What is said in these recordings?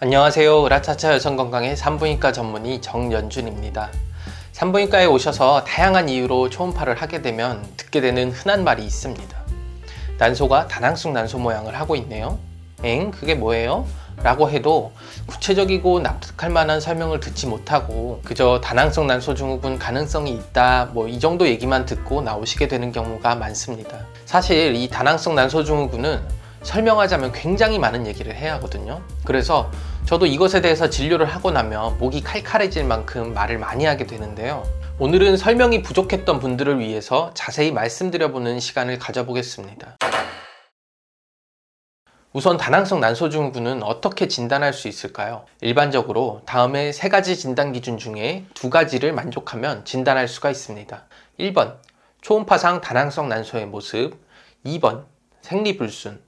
안녕하세요. 으라차차 여성건강의 산부인과 전문의 정연준입니다. 산부인과에 오셔서 다양한 이유로 초음파를 하게 되면 듣게 되는 흔한 말이 있습니다. 난소가 다낭성 난소 모양을 하고 있네요. 엥? 그게 뭐예요? 라고 해도 구체적이고 납득할 만한 설명을 듣지 못하고 그저 다낭성 난소 증후군 가능성이 있다 뭐 이 정도 얘기만 듣고 나오시게 되는 경우가 많습니다. 사실 이 다낭성 난소 증후군은 설명하자면 굉장히 많은 얘기를 해야 하거든요. 그래서 저도 이것에 대해서 진료를 하고 나면 목이 칼칼해질 만큼 말을 많이 하게 되는데요. 오늘은 설명이 부족했던 분들을 위해서 자세히 말씀드려보는 시간을 가져보겠습니다. 우선 다낭성 난소증후군은 어떻게 진단할 수 있을까요? 일반적으로 다음에 세 가지 진단 기준 중에 두 가지를 만족하면 진단할 수가 있습니다. 1번 초음파상 다낭성 난소의 모습 2번 생리불순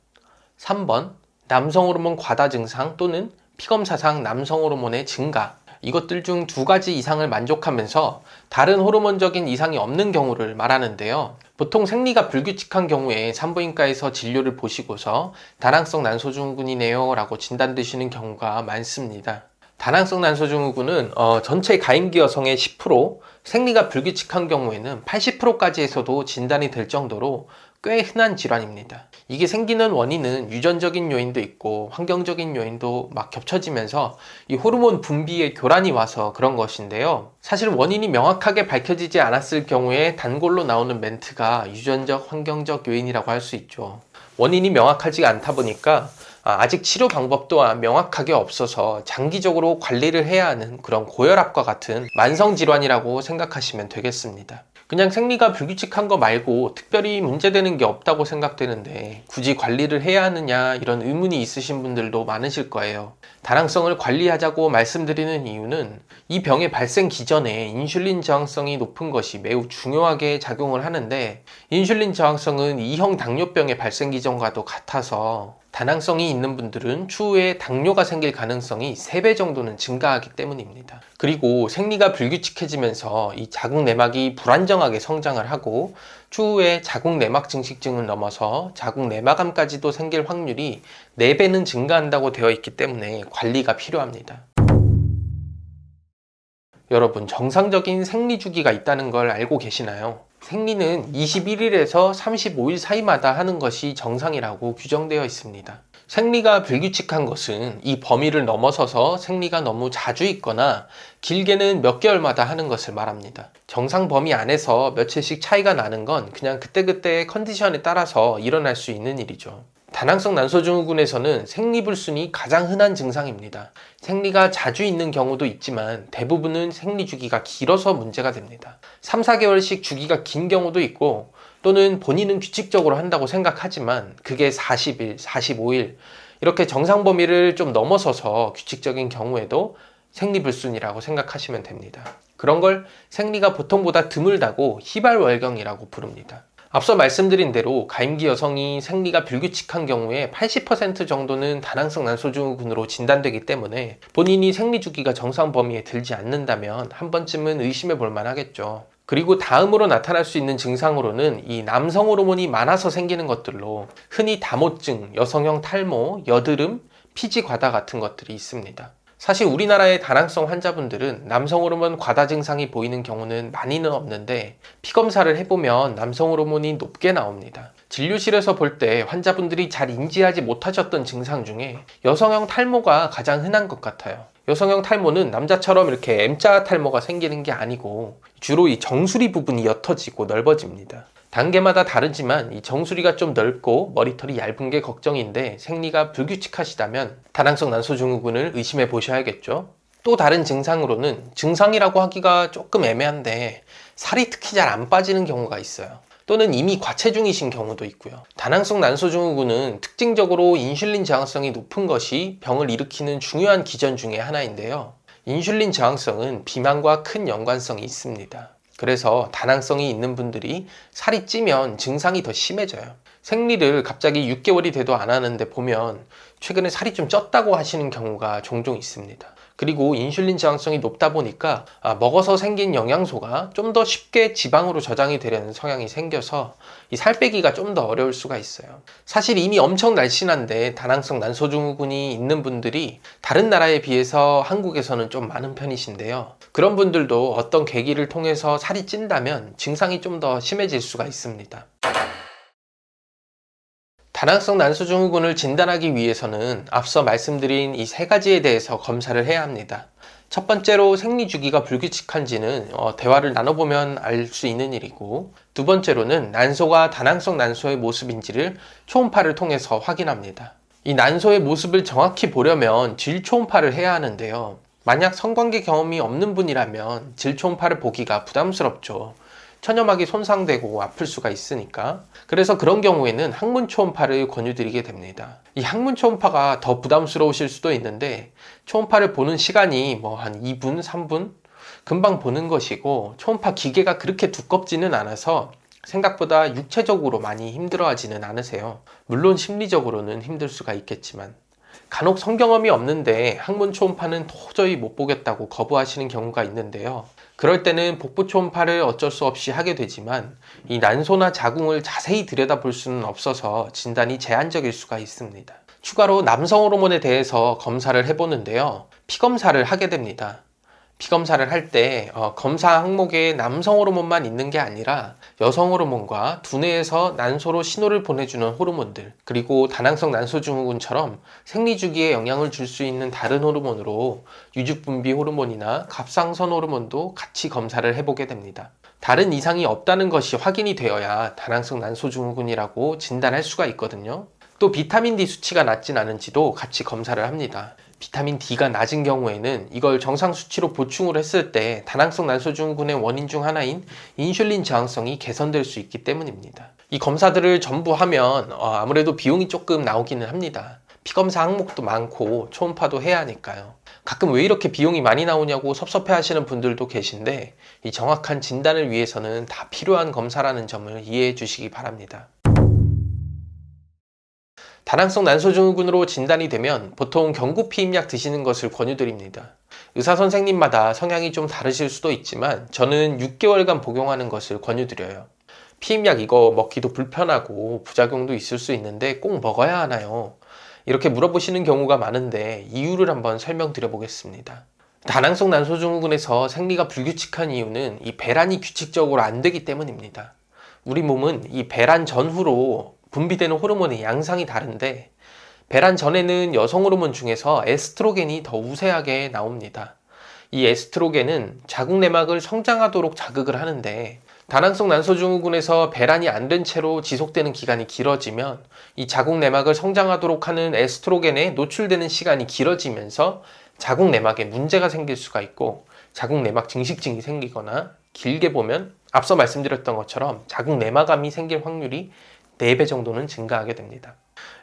3번 남성 호르몬 과다 증상 또는 피검사상 남성 호르몬의 증가 이것들 중 두 가지 이상을 만족하면서 다른 호르몬적인 이상이 없는 경우를 말하는데요. 보통 생리가 불규칙한 경우에 산부인과에서 진료를 보시고서 다낭성 난소증후군이네요 라고 진단되시는 경우가 많습니다. 다낭성 난소증후군은 어, 전체 가임기 여성의 10%, 생리가 불규칙한 경우에는 80%까지에서도 진단이 될 정도로 꽤 흔한 질환입니다. 이게 생기는 원인은 유전적인 요인도 있고 환경적인 요인도 막 겹쳐지면서 이 호르몬 분비에 교란이 와서 그런 것인데요. 사실 원인이 명확하게 밝혀지지 않았을 경우에 단골로 나오는 멘트가 유전적, 환경적 요인이라고 할 수 있죠. 원인이 명확하지 않다 보니까 아, 아직 치료 방법 또한 명확하게 없어서 장기적으로 관리를 해야 하는 그런 고혈압과 같은 만성 질환이라고 생각하시면 되겠습니다. 그냥 생리가 불규칙한 거 말고 특별히 문제되는 게 없다고 생각되는데 굳이 관리를 해야 하느냐 이런 의문이 있으신 분들도 많으실 거예요. 다낭성을 관리하자고 말씀드리는 이유는 이 병의 발생 기전에 인슐린 저항성이 높은 것이 매우 중요하게 작용을 하는데 인슐린 저항성은 2형 당뇨병의 발생 기전과도 같아서 다낭성이 있는 분들은 추후에 당뇨가 생길 가능성이 3배 정도는 증가하기 때문입니다. 그리고 생리가 불규칙해지면서 이 자궁 내막이 불안정하게 성장을 하고 추후에 자궁 내막 증식증을 넘어서 자궁 내막암까지도 생길 확률이 4배는 증가한다고 되어 있기 때문에 관리가 필요합니다. 여러분, 정상적인 생리 주기가 있다는 걸 알고 계시나요? 생리는 21일에서 35일 사이마다 하는 것이 정상이라고 규정되어 있습니다. 생리가 불규칙한 것은 이 범위를 넘어서서 생리가 너무 자주 있거나 길게는 몇 개월마다 하는 것을 말합니다. 정상 범위 안에서 며칠씩 차이가 나는 건 그냥 그때그때의 컨디션에 따라서 일어날 수 있는 일이죠. 다낭성 난소증후군에서는 생리불순이 가장 흔한 증상입니다. 생리가 자주 있는 경우도 있지만 대부분은 생리 주기가 길어서 문제가 됩니다. 3, 4개월씩 주기가 긴 경우도 있고 또는 본인은 규칙적으로 한다고 생각하지만 그게 40일, 45일 이렇게 정상 범위를 좀 넘어서서 규칙적인 경우에도 생리불순이라고 생각하시면 됩니다. 그런 걸 생리가 보통보다 드물다고 희발월경이라고 부릅니다. 앞서 말씀드린 대로 가임기 여성이 생리가 불규칙한 경우에 80% 정도는 다낭성 난소증후군으로 진단되기 때문에 본인이 생리 주기가 정상 범위에 들지 않는다면 한 번쯤은 의심해 볼 만하겠죠. 그리고 다음으로 나타날 수 있는 증상으로는 이 남성 호르몬이 많아서 생기는 것들로 흔히 다모증, 여성형 탈모, 여드름, 피지 과다 같은 것들이 있습니다. 사실 우리나라의 다낭성 환자분들은 남성 호르몬 과다 증상이 보이는 경우는 많이는 없는데 피 검사를 해보면 남성 호르몬이 높게 나옵니다. 진료실에서 볼 때 환자분들이 잘 인지하지 못하셨던 증상 중에 여성형 탈모가 가장 흔한 것 같아요. 여성형 탈모는 남자처럼 이렇게 M자 탈모가 생기는 게 아니고 주로 이 정수리 부분이 옅어지고 넓어집니다. 단계마다 다르지만 이 정수리가 좀 넓고 머리털이 얇은 게 걱정인데 생리가 불규칙하시다면 다낭성 난소증후군을 의심해 보셔야겠죠. 또 다른 증상으로는 증상이라고 하기가 조금 애매한데 살이 특히 잘 안 빠지는 경우가 있어요. 또는 이미 과체중이신 경우도 있고요. 다낭성 난소증후군은 특징적으로 인슐린 저항성이 높은 것이 병을 일으키는 중요한 기전 중의 하나인데요. 인슐린 저항성은 비만과 큰 연관성이 있습니다. 그래서 다낭성이 있는 분들이 살이 찌면 증상이 더 심해져요. 생리를 갑자기 6개월이 돼도 안 하는데 보면 최근에 살이 좀 쪘다고 하시는 경우가 종종 있습니다. 그리고 인슐린 저항성이 높다 보니까 아, 먹어서 생긴 영양소가 좀 더 쉽게 지방으로 저장이 되려는 성향이 생겨서 이 살 빼기가 좀 더 어려울 수가 있어요. 사실 이미 엄청 날씬한데 다낭성 난소증후군이 있는 분들이 다른 나라에 비해서 한국에서는 좀 많은 편이신데요. 그런 분들도 어떤 계기를 통해서 살이 찐다면 증상이 좀 더 심해질 수가 있습니다. 다낭성 난소증후군을 진단하기 위해서는 앞서 말씀드린 이 세 가지에 대해서 검사를 해야 합니다. 첫 번째로 생리 주기가 불규칙한지는 어, 대화를 나눠보면 알 수 있는 일이고, 두 번째로는 난소가 다낭성 난소의 모습인지를 초음파를 통해서 확인합니다. 이 난소의 모습을 정확히 보려면 질 초음파를 해야 하는데요. 만약 성관계 경험이 없는 분이라면 질 초음파를 보기가 부담스럽죠. 천여막이 손상되고 아플 수가 있으니까. 그래서 그런 경우에는 항문 초음파를 권유드리게 됩니다. 이 항문 초음파가 더 부담스러우실 수도 있는데 초음파를 보는 시간이 뭐 한 2분, 3분 금방 보는 것이고 초음파 기계가 그렇게 두껍지는 않아서 생각보다 육체적으로 많이 힘들어하지는 않으세요. 물론 심리적으로는 힘들 수가 있겠지만 간혹 성경험이 없는데 항문 초음파는 도저히 못 보겠다고 거부하시는 경우가 있는데요. 그럴 때는 복부 초음파를 어쩔 수 없이 하게 되지만 이 난소나 자궁을 자세히 들여다볼 수는 없어서 진단이 제한적일 수가 있습니다. 추가로 남성 호르몬에 대해서 검사를 해보는데요. 피검사를 하게 됩니다. 피검사를 할때 어, 검사 항목에 남성 호르몬만 있는 게 아니라 여성 호르몬과 두뇌에서 난소로 신호를 보내주는 호르몬들 그리고 다낭성 난소증후군처럼 생리 주기에 영향을 줄 수 있는 다른 호르몬으로 유죽분비 호르몬이나 갑상선 호르몬도 같이 검사를 해보게 됩니다. 다른 이상이 없다는 것이 확인이 되어야 다낭성 난소증후군이라고 진단할 수가 있거든요. 또 비타민 D 수치가 낮진 않은지도 같이 검사를 합니다. 비타민 D가 낮은 경우에는 이걸 정상 수치로 보충을 했을 때 다낭성 난소증후군의 원인 중 하나인 인슐린 저항성이 개선될 수 있기 때문입니다. 이 검사들을 전부 하면 어, 아무래도 비용이 조금 나오기는 합니다. 피검사 항목도 많고 초음파도 해야 하니까요. 가끔 왜 이렇게 비용이 많이 나오냐고 섭섭해 하시는 분들도 계신데 이 정확한 진단을 위해서는 다 필요한 검사라는 점을 이해해 주시기 바랍니다. 다낭성 난소증후군으로 진단이 되면 보통 경구피임약 드시는 것을 권유드립니다. 의사 선생님마다 성향이 좀 다르실 수도 있지만 저는 6개월간 복용하는 것을 권유드려요. 피임약 이거 먹기도 불편하고 부작용도 있을 수 있는데 꼭 먹어야 하나요? 이렇게 물어보시는 경우가 많은데 이유를 한번 설명드려 보겠습니다. 다낭성 난소증후군에서 생리가 불규칙한 이유는 이 배란이 규칙적으로 안 되기 때문입니다. 우리 몸은 이 배란 전후로 분비되는 호르몬의 양상이 다른데 배란 전에는 여성 호르몬 중에서 에스트로겐이 더 우세하게 나옵니다. 이 에스트로겐은 자궁 내막을 성장하도록 자극을 하는데 다낭성 난소증후군에서 배란이 안 된 채로 지속되는 기간이 길어지면 이 자궁 내막을 성장하도록 하는 에스트로겐에 노출되는 시간이 길어지면서 자궁 내막에 문제가 생길 수가 있고 자궁 내막 증식증이 생기거나 길게 보면 앞서 말씀드렸던 것처럼 자궁 내막암이 생길 확률이 4배 정도는 증가하게 됩니다.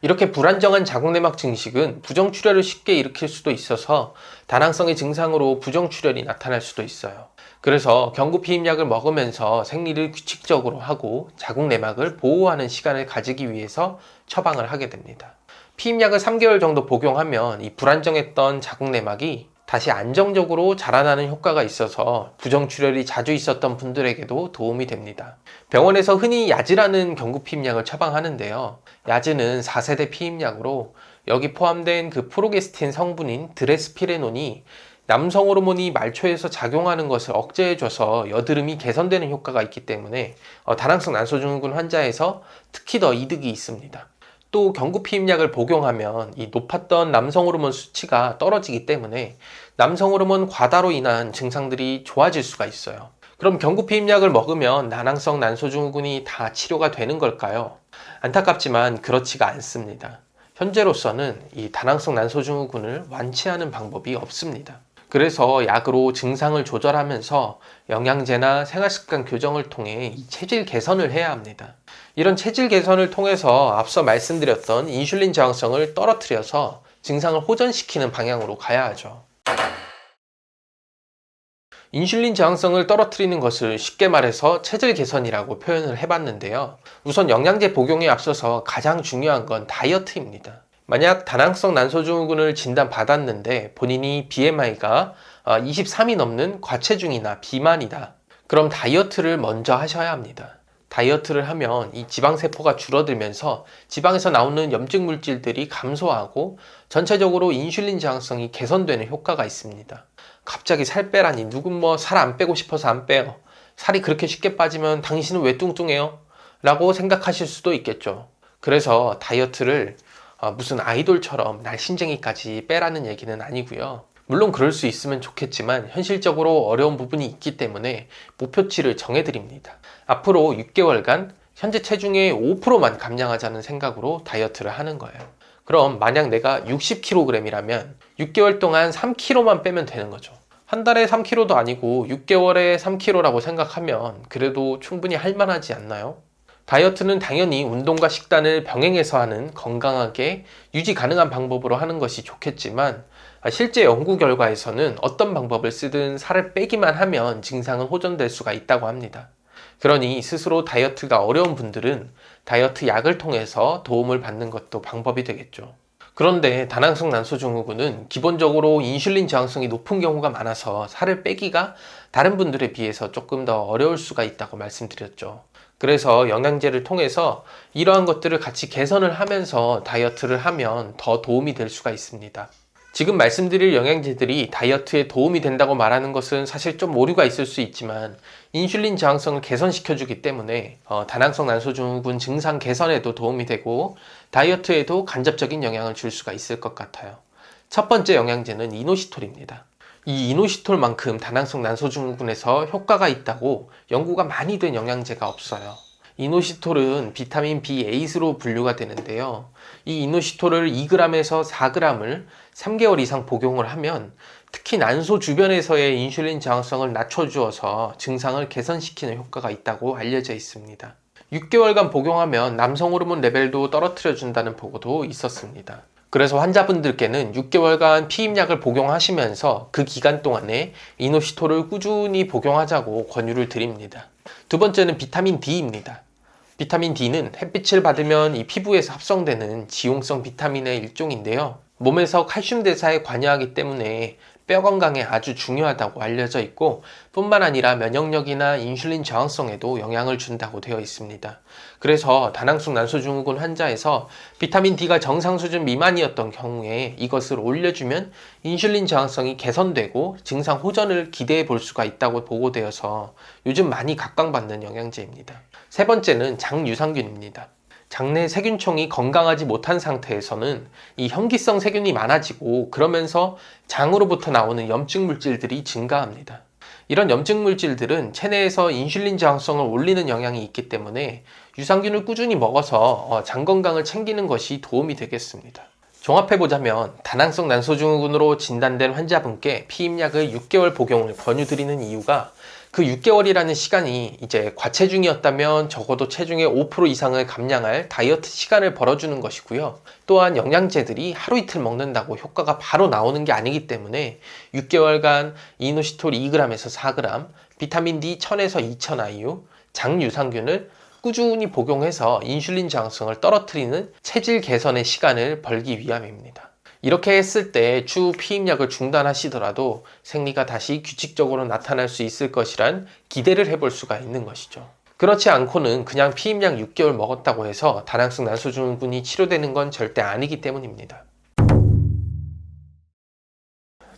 이렇게 불안정한 자궁내막 증식은 부정출혈을 쉽게 일으킬 수도 있어서 다낭성의 증상으로 부정출혈이 나타날 수도 있어요. 그래서 경구피임약을 먹으면서 생리를 규칙적으로 하고 자궁내막을 보호하는 시간을 가지기 위해서 처방을 하게 됩니다. 피임약을 3개월 정도 복용하면 이 불안정했던 자궁내막이 다시 안정적으로 자라나는 효과가 있어서 부정출혈이 자주 있었던 분들에게도 도움이 됩니다. 병원에서 흔히 야즈라는 경구피임약을 처방하는데요. 야즈는 4세대 피임약으로 여기 포함된 그 프로게스틴 성분인 드레스피레논이 남성 호르몬이 말초에서 작용하는 것을 억제해줘서 여드름이 개선되는 효과가 있기 때문에 어, 다낭성 난소증후군 환자에서 특히 더 이득이 있습니다. 또 경구피임약을 복용하면 이 높았던 남성 호르몬 수치가 떨어지기 때문에 남성 호르몬 과다로 인한 증상들이 좋아질 수가 있어요. 그럼 경구피임약을 먹으면 난항성 난소증후군이 다 치료가 되는 걸까요? 안타깝지만 그렇지가 않습니다. 현재로서는 이 다낭성 난소증후군을 완치하는 방법이 없습니다. 그래서 약으로 증상을 조절하면서 영양제나 생활습관 교정을 통해 체질 개선을 해야 합니다. 이런 체질 개선을 통해서 앞서 말씀드렸던 인슐린 저항성을 떨어뜨려서 증상을 호전시키는 방향으로 가야 하죠. 인슐린 저항성을 떨어뜨리는 것을 쉽게 말해서 체질 개선이라고 표현을 해봤는데요. 우선 영양제 복용에 앞서서 가장 중요한 건 다이어트입니다. 만약 다낭성 난소증후군을 진단받았는데 본인이 BMI가 23이 넘는 과체중이나 비만이다. 그럼 다이어트를 먼저 하셔야 합니다. 다이어트를 하면 이 지방세포가 줄어들면서 지방에서 나오는 염증 물질들이 감소하고 전체적으로 인슐린 저항성이 개선되는 효과가 있습니다. 갑자기 살 빼라니 누군 뭐 살 안 빼고 싶어서 안 빼요. 살이 그렇게 쉽게 빠지면 당신은 왜 뚱뚱해요? 라고 생각하실 수도 있겠죠. 그래서 다이어트를 어, 무슨 아이돌처럼 날씬쟁이까지 빼라는 얘기는 아니고요. 물론 그럴 수 있으면 좋겠지만 현실적으로 어려운 부분이 있기 때문에 목표치를 정해드립니다. 앞으로 6개월간 현재 체중의 5%만 감량하자는 생각으로 다이어트를 하는 거예요. 그럼 만약 내가 60kg이라면 6개월 동안 3kg만 빼면 되는 거죠. 한 달에 3kg도 아니고 6개월에 3kg라고 생각하면 그래도 충분히 할만하지 않나요? 다이어트는 당연히 운동과 식단을 병행해서 하는 건강하게 유지 가능한 방법으로 하는 것이 좋겠지만 실제 연구 결과에서는 어떤 방법을 쓰든 살을 빼기만 하면 증상은 호전될 수가 있다고 합니다. 그러니 스스로 다이어트가 어려운 분들은 다이어트 약을 통해서 도움을 받는 것도 방법이 되겠죠. 그런데 다낭성 난소증후군은 기본적으로 인슐린 저항성이 높은 경우가 많아서 살을 빼기가 다른 분들에 비해서 조금 더 어려울 수가 있다고 말씀드렸죠. 그래서 영양제를 통해서 이러한 것들을 같이 개선을 하면서 다이어트를 하면 더 도움이 될 수가 있습니다. 지금 말씀드릴 영양제들이 다이어트에 도움이 된다고 말하는 것은 사실 좀 오류가 있을 수 있지만 인슐린 저항성을 개선시켜주기 때문에 어, 다낭성 난소증후군 증상 개선에도 도움이 되고 다이어트에도 간접적인 영향을 줄 수가 있을 것 같아요. 첫 번째 영양제는 이노시톨입니다. 이 이노시톨만큼 다낭성 난소증후군에서 효과가 있다고 연구가 많이 된 영양제가 없어요. 이노시톨은 비타민 B8로 분류가 되는데요. 이 이노시톨을 2g에서 4g을 3개월 이상 복용을 하면 특히 난소 주변에서의 인슐린 저항성을 낮춰주어서 증상을 개선시키는 효과가 있다고 알려져 있습니다. 6개월간 복용하면 남성 호르몬 레벨도 떨어뜨려 준다는 보고도 있었습니다. 그래서 환자분들께는 6개월간 피임약을 복용하시면서 그 기간 동안에 이노시톨을 꾸준히 복용하자고 권유를 드립니다. 두 번째는 비타민 D입니다. 비타민 D는 햇빛을 받으면 이 피부에서 합성되는 지용성 비타민의 일종인데요. 몸에서 칼슘 대사에 관여하기 때문에 뼈 건강에 아주 중요하다고 알려져 있고 뿐만 아니라 면역력이나 인슐린 저항성에도 영향을 준다고 되어 있습니다. 그래서 다낭성 난소증후군 환자에서 비타민 D가 정상 수준 미만이었던 경우에 이것을 올려주면 인슐린 저항성이 개선되고 증상 호전을 기대해 볼 수가 있다고 보고되어서 요즘 많이 각광받는 영양제입니다. 세 번째는 장유산균입니다. 장내 세균총이 건강하지 못한 상태에서는 이 현기성 세균이 많아지고 그러면서 장으로부터 나오는 염증 물질들이 증가합니다. 이런 염증 물질들은 체내에서 인슐린 저항성을 올리는 영향이 있기 때문에 유산균을 꾸준히 먹어서 어, 장 건강을 챙기는 것이 도움이 되겠습니다. 종합해보자면 다낭성 난소증후군으로 진단된 환자분께 피임약을 6개월 복용을 권유드리는 이유가 그 6개월이라는 시간이 이제 과체중이었다면 적어도 체중의 5% 이상을 감량할 다이어트 시간을 벌어주는 것이고요. 또한 영양제들이 하루 이틀 먹는다고 효과가 바로 나오는 게 아니기 때문에 6개월간 이노시톨 2g에서 4g, 비타민 D 1000에서 2000 IU, 장유산균을 꾸준히 복용해서 인슐린 저항성을 떨어뜨리는 체질 개선의 시간을 벌기 위함입니다. 이렇게 했을 때 추후 피임약을 중단하시더라도 생리가 다시 규칙적으로 나타날 수 있을 것이란 기대를 해볼 수가 있는 것이죠. 그렇지 않고는 그냥 피임약 6개월 먹었다고 해서 다낭성 난소증후군이 치료되는 건 절대 아니기 때문입니다.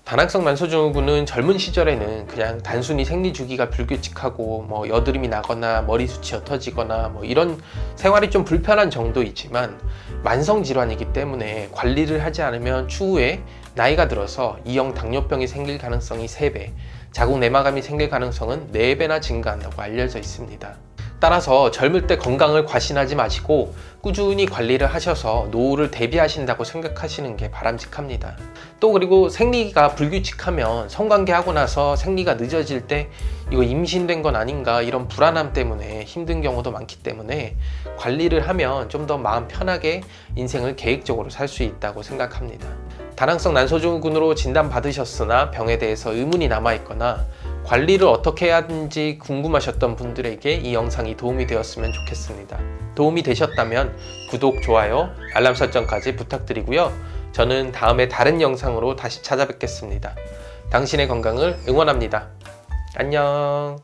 다낭성 난소증후군은 젊은 시절에는 그냥 단순히 생리 주기가 불규칙하고 뭐 여드름이 나거나 머리숱이 옅어지거나 뭐 이런 생활이 좀 불편한 정도이지만 만성 질환이기 때문에 관리를 하지 않으면 추후에 나이가 들어서 이형 당뇨병이 생길 가능성이 3배, 자궁 내막암이 생길 가능성은 4배나 증가한다고 알려져 있습니다. 따라서 젊을 때 건강을 과신하지 마시고 꾸준히 관리를 하셔서 노후를 대비하신다고 생각하시는 게 바람직합니다. 또 그리고 생리가 불규칙하면 성관계 하고 나서 생리가 늦어질 때 이거 임신된 건 아닌가 이런 불안함 때문에 힘든 경우도 많기 때문에 관리를 하면 좀 더 마음 편하게 인생을 계획적으로 살 수 있다고 생각합니다. 다낭성 난소증후군으로 진단받으셨으나 병에 대해서 의문이 남아있거나 관리를 어떻게 해야 하는지 궁금하셨던 분들에게 이 영상이 도움이 되었으면 좋겠습니다. 도움이 되셨다면 구독, 좋아요, 알람 설정까지 부탁드리고요. 저는 다음에 다른 영상으로 다시 찾아뵙겠습니다. 당신의 건강을 응원합니다. 안녕.